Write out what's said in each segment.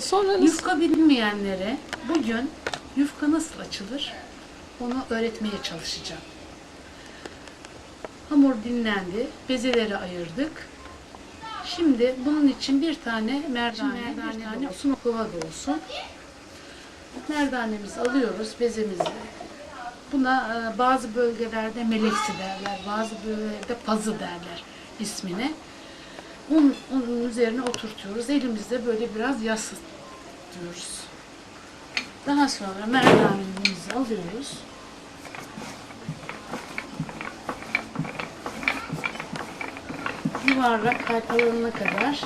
Sonra nasıl? Yufka bilmeyenlere bugün yufka nasıl açılır onu öğretmeye çalışacağım. Hamur dinlendi, bezeleri ayırdık. Şimdi bunun için bir tane merdane, merdane olsun, oklava da olsun. Merdanemizi alıyoruz, bezemizi. Buna e, bazı bölgelerde meleksi derler, bazı bölgelerde pazı derler ismine. Un, unun üzerine oturtuyoruz. Elimizde böyle biraz yansıtıyoruz. Daha sonra merdanemizi alıyoruz. Yuvarlak halkalarına kadar.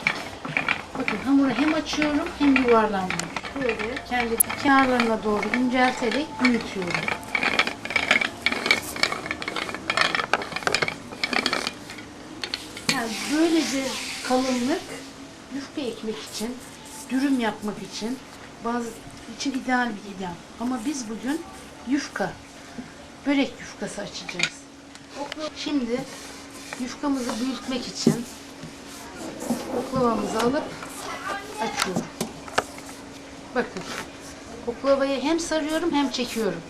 Bakın hamuru hem açıyorum hem yuvarlanıyorum. Böyle kendi kenarlarına doğru incelterek büyütüyorum. Yani böyle bir kalınlık yufka ekmek için, dürüm yapmak için bazı için ideal bir ideal. Ama biz bugün yufka, börek yufkası açacağız. Şimdi yufkamızı büyütmek için oklavamızı alıp açıyorum. Bakın. Oklavayı hem sarıyorum hem çekiyorum.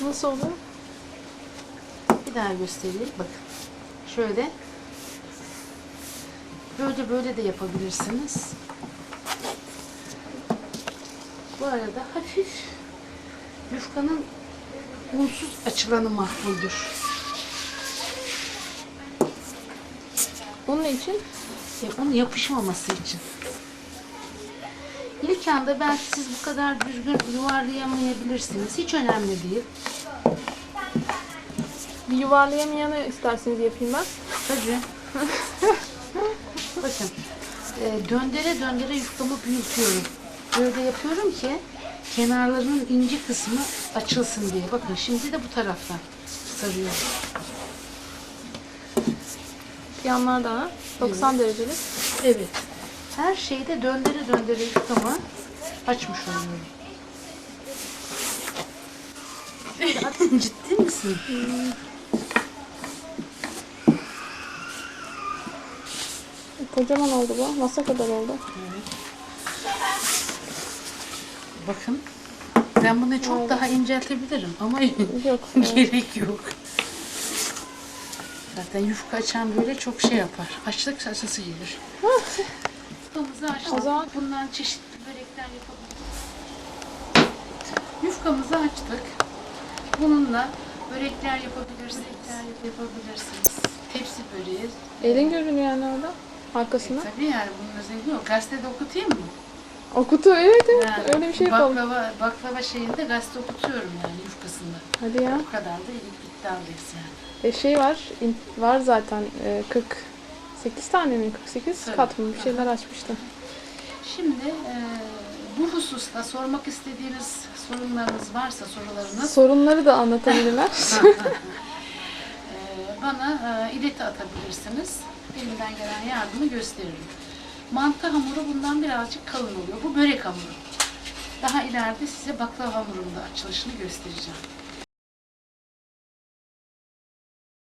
Nasıl oluyor? Daha göstereyim. Bakın. Şöyle. Böyle böyle de yapabilirsiniz. Bu arada hafif yufkanın unsuz açılanı mahvuldür. Bunun için E, onun yapışmaması için. İlk anda belki siz bu kadar düzgün yuvarlayamayabilirsiniz. Hiç önemli değil. Bir yuvarlayamayanı isterseniz yapayım ben. Tabii. Bakın. e, döndere döndere yufkamı büyütüyorum. Böyle yapıyorum ki kenarlarının ince kısmı açılsın diye. Bakın şimdi de bu taraftan sarıyorum. Yanlardan ha. 90 derecelik. Evet. Her şeyde döndere döndere yufkamı açmış oluyorum. Ciddi misin? Kocaman oldu bu. Masa kadar oldu. Bakın. Ben bunu çok daha inceltebilirim ama Yok. gerek yok. Zaten yufka açan böyle çok şey yapar. Açlık açısı gelir. Yufkamızı açtık. O zaman- Bundan çeşitli börekler yapabiliriz. Yufkamızı açtık. Bununla börekler yapabilirsiniz. Börekler yapabilirsiniz. Tepsi böreği. Elin görünüyor yani orada. Arkasına. Tabii yani bunun özelliği yok. Gazetede okutayım mı? Okutu evet evet. Yani Öyle bir şey yapalım. baklava, baklava şeyinde gazete okutuyorum yani yufkasında. Hadi ya. Bu kadar da iddialıyız yani. E şey var. var zaten e, 48 tane mi? 48 Tabii. kat mı? Bir şeyler açmıştım. Şimdi e, bu hususta sormak istediğiniz sorunlarınız varsa sorularınız Sorunları da anlatabilirler. bana e, ileti atabilirsiniz. Elimden gelen yardımı gösteririm. Mantı hamuru bundan birazcık kalın oluyor. Bu börek hamuru. Daha ileride size baklava hamurunun da açılışını göstereceğim.